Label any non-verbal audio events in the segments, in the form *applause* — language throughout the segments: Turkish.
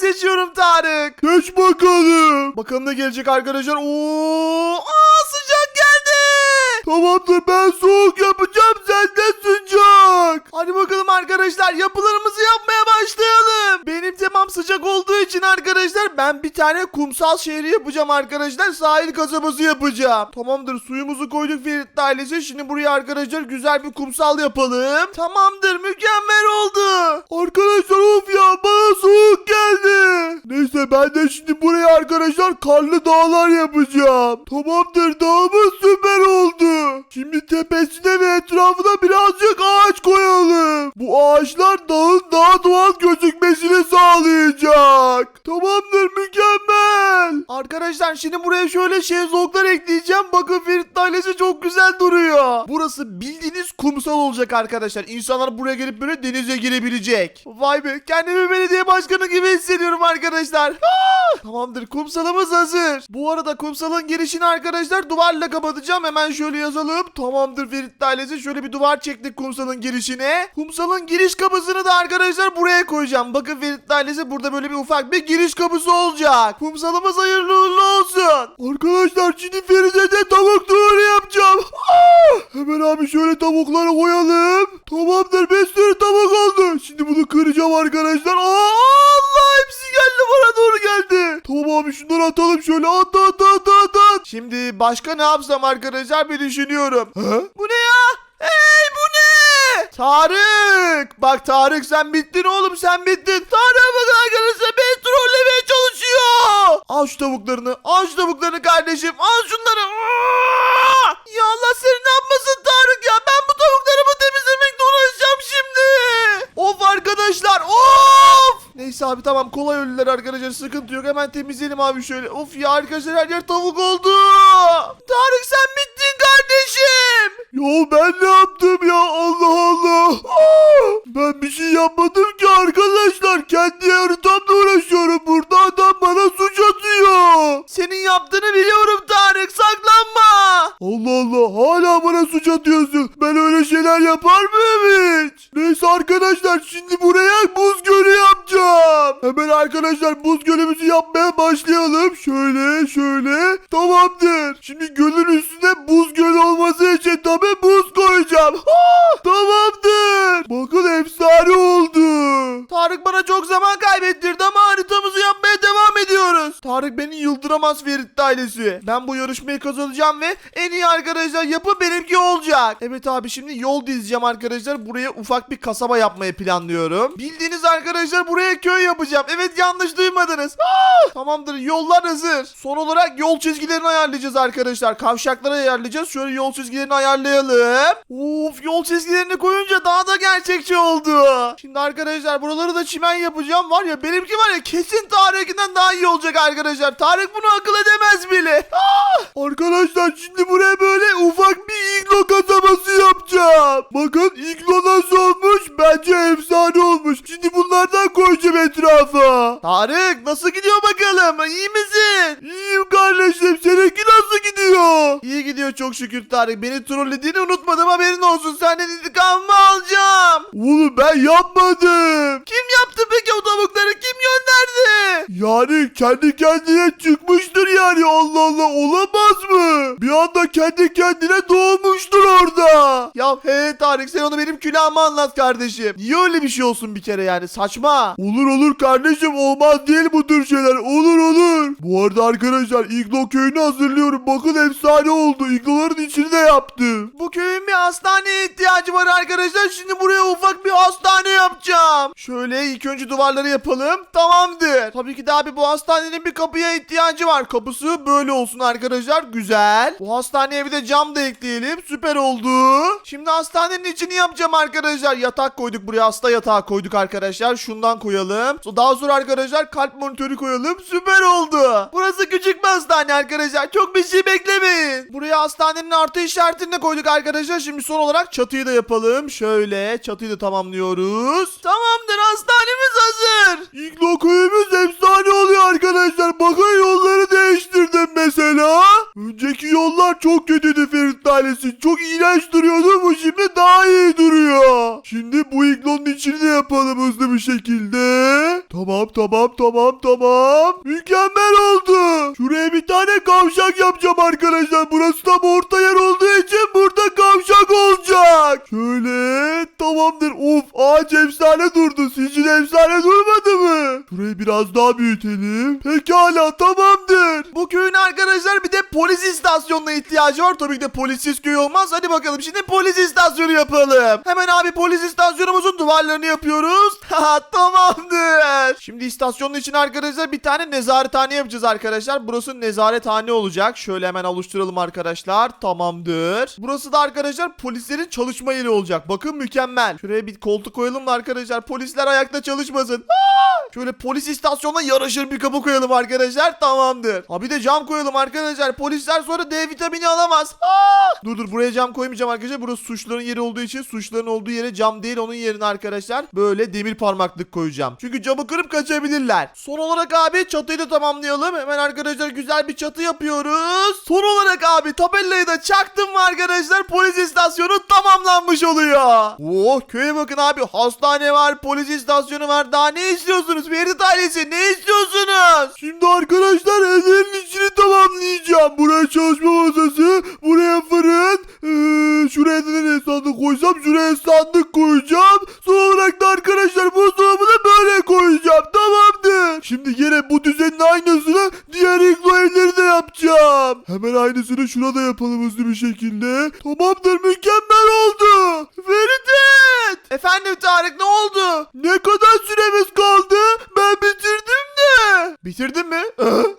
seçiyorum Tarık. Geç bakalım. Bakalım ne gelecek arkadaşlar. Oo, aa sıcak geldi. Tamamdır ben soğuk yapacağım sen de. Hadi bakalım arkadaşlar yapılarımızı yapmaya başlayalım. Benim temam sıcak olduğu için arkadaşlar ben bir tane kumsal şehri yapacağım arkadaşlar. Sahil kasabası yapacağım. Tamamdır suyumuzu koyduk Ferit ailesi. Şimdi buraya arkadaşlar güzel bir kumsal yapalım. Tamamdır mükemmel oldu. Arkadaşlar of ya bana soğuk geldi. Neyse ben de şimdi buraya arkadaşlar karlı dağlar yapacağım. Tamamdır dağımız süper oldu. Şimdi tepesine ve etrafına birazcık. Bu ağaçlar dağın daha doğal gözükmesini sağlayacak. Tamamdır mükemmel. Arkadaşlar şimdi buraya şöyle şezlonglar ekleyeceğim. Bakın Ferit ailesi çok güzel duruyor. Burası bildiğiniz kumsal olacak arkadaşlar. İnsanlar buraya gelip böyle denize girebilecek. Vay be kendimi belediye başkanı gibi hissediyorum arkadaşlar. Ah! Tamamdır kumsalımız hazır. Bu arada kumsalın girişini arkadaşlar duvarla kapatacağım. Hemen şöyle yazalım. Tamamdır Ferit ailesi şöyle bir duvar çektik kumsalın girişine. Kumsalın giriş kapısını da arkadaşlar buraya koyacağım. Bakın Ferit ailesi burada böyle bir ufak bir giriş kapısı olacak. Kumsalımız hayırlı uğurlu olsun. Arkadaşlar şimdi Feride de tavuk duvarı yapacağım. Ah! Hemen abi şöyle tavukları koyalım. Başka ne yapsam arkadaşlar bir düşünüyorum. Ha? Bu ne ya? Hey bu ne? Tarık! Bak Tarık sen bittin oğlum sen bittin. Tarık bakın arkadaşlar beni trollemeye çalışıyor. Al şu tavuklarını. Al şu tavuklarını kardeşim. Al şunları. Ya Allah seni ne yapmasın Neyse abi tamam kolay ölüler arkadaşlar sıkıntı yok. Hemen temizleyelim abi şöyle. Of ya arkadaşlar her yer tavuk oldu. Tarık sen bittin kardeşim. Ya ben ne yaptım ya Allah Allah. Ah! Ben bir şey yapmadım ki arkadaşlar. Kendi haritamla uğraşıyorum. Burada adam bana suç atıyor. Senin yaptığını biliyorum Tarık saklanma. Allah Allah ediyoruz. Tarık yıldıramaz Ferit ailesi. Ben bu yarışmayı kazanacağım ve en iyi arkadaşlar yapı benimki olacak. Evet abi şimdi yol dizeceğim arkadaşlar. Buraya ufak bir kasaba yapmayı planlıyorum. Bildiğiniz arkadaşlar buraya köy yapacağım. Evet yanlış duymadınız. Ah! Tamamdır yollar hazır. Son olarak yol çizgilerini ayarlayacağız arkadaşlar. Kavşakları ayarlayacağız. Şöyle yol çizgilerini ayarlayalım. Of yol çizgilerini koyunca daha da gerçekçi oldu. Şimdi arkadaşlar buraları da çimen yapacağım. Var ya benimki var ya kesin Tarık'ından daha iyi olacak arkadaşlar. Tarık bunu akıl edemez bile. Ah! Arkadaşlar şimdi buraya böyle ufak bir iglo kasabası yapacağım. Bakın iglo nasıl olmuş? Bence efsane olmuş. Şimdi bunlardan koyacağım etrafa. Tarık nasıl gidiyor bakalım? İyi misin? İyiyim kardeşim. Seninki nasıl gidiyor? İyi gidiyor çok şükür Tarık. Beni trollediğini unutmadım haberin olsun. Senden intikamımı alacağım. Oğlum ben yapmadım. Yani kendi kendine çıkmıştır yani. Allah Allah olamaz mı? Bir anda kendi kendine doğmuştur orada. Ya he Tarık sen onu benim külahıma anlat kardeşim. Niye öyle bir şey olsun bir kere yani saçma. Olur olur kardeşim olmaz değil bu tür şeyler olur olur. Bu arada arkadaşlar iglo köyünü hazırlıyorum bakın efsane oldu igloların içini de yaptım. Bu köyün bir hastaneye ihtiyacı var arkadaşlar. Şimdi buraya ufak bir hastane yapacağım. Şöyle ilk önce duvarları yapalım. Tamamdır. Tabii ki de abi bu hastanenin bir kapıya ihtiyacı var. Kapısı böyle olsun arkadaşlar. Güzel. Bu hastaneye bir de cam da ekleyelim. Süper oldu. Şimdi hastanenin içini yapacağım arkadaşlar. Yatak koyduk buraya. Hasta yatağı koyduk arkadaşlar. Şundan koyalım. Daha sonra arkadaşlar kalp monitörü koyalım. Süper oldu. Burası küçük bir hastane arkadaşlar. Çok bir şey beklemeyin. Buraya hastanenin artı işaretini de koyduk arkadaşlar. Şimdi son olarak çatıyı da yapalım. Şöyle çatıyı da tamamlıyoruz. Tamamdır hastanemiz hazır. Köyümüz efsane oluyor arkadaşlar bakın yolları değiştirdim mesela. Önceki yollar çok kötüydü Ferit ailesi çok iğrenç duruyordu bu şimdi daha iyi duruyor. Şimdi bu iglonun içini de yapalım hızlı bir şekilde. Tamam tamam Tamam tamam. Mükemmel oldu. Şuraya bir tane kavşak yapacağım arkadaşlar. Burası tam orta yer olduğu için burada kavşak olacak. Şöyle tamamdır. Of ağaç efsane durdu. De efsane durmadı mı? Burayı biraz daha büyütelim. Pekala tamamdır. Bu köyün arkadaşlar bir de polis istasyonuna ihtiyacı var. Tabii ki de polissiz köy olmaz. Hadi bakalım şimdi polis istasyonu yapalım. Hemen abi polis istasyonumuzun duvarlarını yapıyoruz. *laughs* Tamamdır. Şimdi istasyonun için arkadaşlar bir tane nezarethane yapacağız arkadaşlar. Burası nezarethane olacak. Şöyle hemen oluşturalım arkadaşlar. Tamamdır. Burası da arkadaşlar polislerin çalışma yeri olacak. Bakın mükemmel. Şuraya bir koltuk koyalım da arkadaşlar polisler ayakta çalışmasın. Şöyle polis istasyonuna yaraşır bir kapı koyalım arkadaşlar. Tamamdır. Ha bir de cam koyalım arkadaşlar. Polisler sonra D vitamini alamaz. Aa! Dur dur buraya cam koymayacağım arkadaşlar. Burası suçların yeri olduğu için suçların olduğu yere cam değil onun yerine arkadaşlar böyle demir parmaklık koyacağım. Çünkü camı kırıp kaçabilirler. Son olarak abi çatıyı da tamamlayalım. Hemen arkadaşlar güzel bir çatı yapıyoruz. Son olarak abi tabelayı da çaktım arkadaşlar polis istasyonu tamamlanmış oluyor. Oh köye bakın abi hastane var polis istasyonu var daha ne istiyorsunuz Ferit ailesi ne istiyorsunuz? Şimdi arkadaşlar evlerin içini tamamlayacağım. Buraya çalışma masası, buraya Tarık ne oldu? Ne kadar süremiz kaldı? Ben bitirdim de. Bitirdin mi?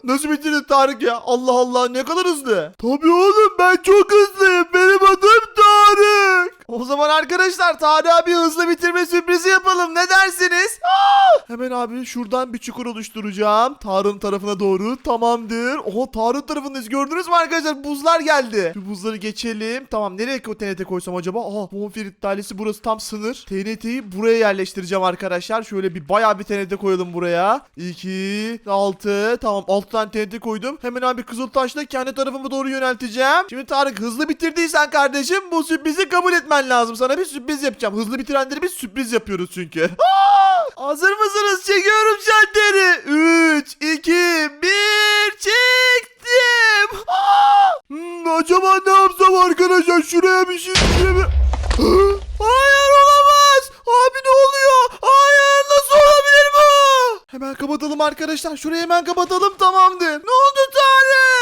Nasıl bitirdin Tarık ya? Allah Allah ne kadar hızlı. Tabii oğlum ben çok hızlıyım. Benim adım Tarık. O zaman arkadaşlar Tarık abi hızlı bitirme sürprizi yapalım ne dersiniz? Aa! Hemen abi şuradan bir çukur oluşturacağım. Tarık'ın tarafına doğru tamamdır. Oha Tarık tarafındayız gördünüz mü arkadaşlar buzlar geldi. Şu buzları geçelim. Tamam nereye ko- TNT koysam acaba? Aha Bonfirit dairesi burası tam sınır. TNT'yi buraya yerleştireceğim arkadaşlar. Şöyle bir bayağı bir TNT koyalım buraya. 2, 6 tamam 6 tane TNT koydum. Hemen abi Kızıltaş'la kendi tarafıma doğru yönelteceğim. Şimdi Tarık hızlı bitirdiysen kardeşim bu sürprizi kabul etmen lazım. Sana bir sürpriz yapacağım. Hızlı bitirenleri biz sürpriz yapıyoruz çünkü. *laughs* Aa! Hazır mısınız? Çekiyorum şalteri. 3, 2, 1 çektim. Aa! Hmm, acaba ne yapsam arkadaşlar? Şuraya bir şey şuraya bir... *gasps* Hayır olamaz. Abi ne oluyor? Hayır nasıl olabilir bu? Hemen kapatalım arkadaşlar. Şurayı hemen kapatalım tamamdır. Ne oldu Tarık?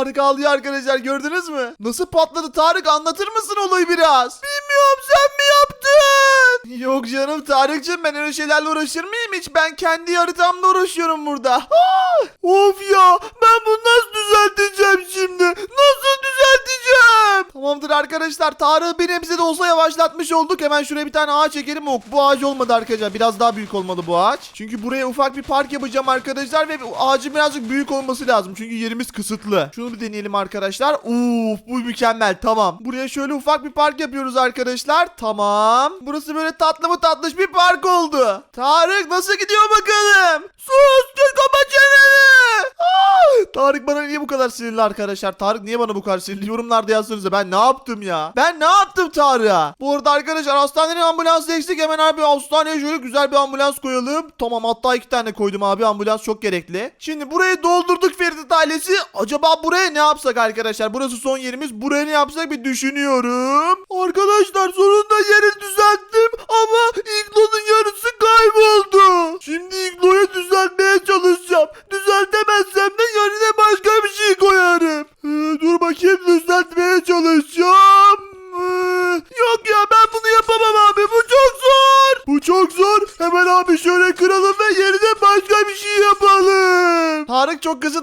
Tarık ağlıyor arkadaşlar gördünüz mü? Nasıl patladı Tarık anlatır mısın olayı biraz? Bilmiyorum sen mi yaptın? Yok canım Tarık'cığım ben öyle şeylerle uğraşır mıyım hiç? Ben kendi haritamla uğraşıyorum burada. Of ya ben bunu nasıl düzelteceğim şimdi? Nasıl düzelteceğim? Tamamdır arkadaşlar. Tarık'ı bir nebze de olsa yavaşlatmış olduk. Hemen şuraya bir tane ağaç çekelim. Ok bu ağaç olmadı arkadaşlar. Biraz daha büyük olmalı bu ağaç. Çünkü buraya ufak bir park yapacağım arkadaşlar. Ve ağacın birazcık büyük olması lazım. Çünkü yerimiz kısıtlı. Şunu bir deneyelim arkadaşlar. Uf bu mükemmel. Tamam. Buraya şöyle ufak bir park yapıyoruz arkadaşlar. Tamam. Burası böyle tatlı mı tatlış bir park oldu. Tarık nasıl gidiyor bakalım? Sus dur kapa çeneni. Ah! Tarık bana niye bu kadar sinirli arkadaşlar? Tarık niye bana bu kadar sinirli? Yorumlarda yazsanıza ben ne yaptım ya? Ben ne yaptım Tarık'a? Bu arada arkadaşlar hastanenin ambulansı eksik. Hemen abi hastaneye şöyle güzel bir ambulans koyalım. Tamam hatta iki tane koydum abi. Ambulans çok gerekli. Şimdi burayı doldurduk Ferit ailesi. Acaba buraya ne yapsak arkadaşlar? Burası son yerimiz. Buraya ne yapsak bir düşünüyorum. Arkadaşlar sonunda yeri düzelttim ama iglonun yarısı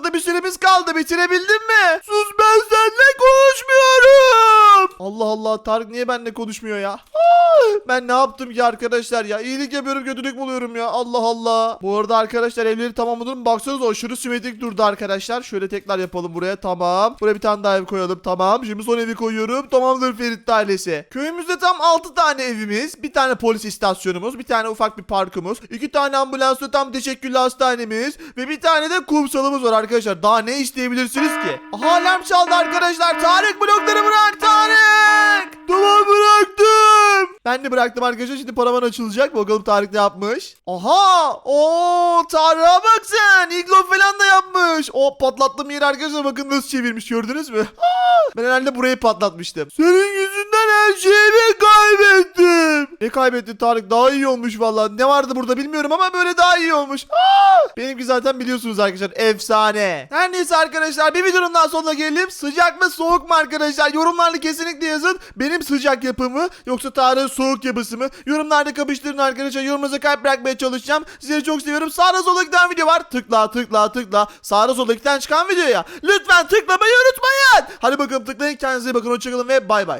Kısıtlı bir süremiz kaldı. Bitirebildin mi? Sus ben seninle konuşmuyorum. Allah Allah Tarık niye benimle konuşmuyor ya? Ben ne yaptım ki arkadaşlar ya? İyilik yapıyorum kötülük buluyorum ya. Allah Allah. Bu arada arkadaşlar evleri tamamladım. Baksanıza aşırı simetrik durdu arkadaşlar. Şöyle tekrar yapalım buraya. Tamam. Buraya bir tane daha ev koyalım. Tamam. Şimdi son evi koyuyorum. Tamamdır Ferit ailesi. Köyümüzde tam 6 tane evimiz. Bir tane polis istasyonumuz. Bir tane ufak bir parkımız. iki tane ambulanslı tam teşekküllü hastanemiz. Ve bir tane de kumsalımız var arkadaşlar. Daha ne isteyebilirsiniz ki? Aha alarm çaldı arkadaşlar. Tarık blokları bırak Tarık. Tamam bıraktım. Ben de bıraktım arkadaşlar. Şimdi paravan açılacak. Bakalım Tarık ne yapmış. Aha! Oo, Tarık'a bak sen. İglo falan da yapmış. O patlattığım yeri arkadaşlar bakın nasıl çevirmiş gördünüz mü? Ben herhalde burayı patlatmıştım. Senin yüzünden her şeyimi kaybettim. Ne kaybettin Tarık? Daha iyi olmuş valla. Ne vardı burada bilmiyorum ama böyle daha iyi olmuş. Aa! Benimki zaten biliyorsunuz arkadaşlar. Efsane. Her neyse arkadaşlar bir videonun daha sonuna gelelim. Sıcak mı soğuk mu arkadaşlar? Yorumlarda kesinlikle yazın. Benim sıcak yapımı yoksa Tarık'ın soğuk yapısı mı? Yorumlarda kapıştırın arkadaşlar. Yorumunuza kalp bırakmaya çalışacağım. Sizleri çok seviyorum. Sağda solda giden video var. Tıkla tıkla tıkla. Sağda solda giden çıkan videoya. Lütfen tıklamayı unutmayın. Hadi bakalım tıklayın. Kendinize bakın. Hoşçakalın ve bay bay.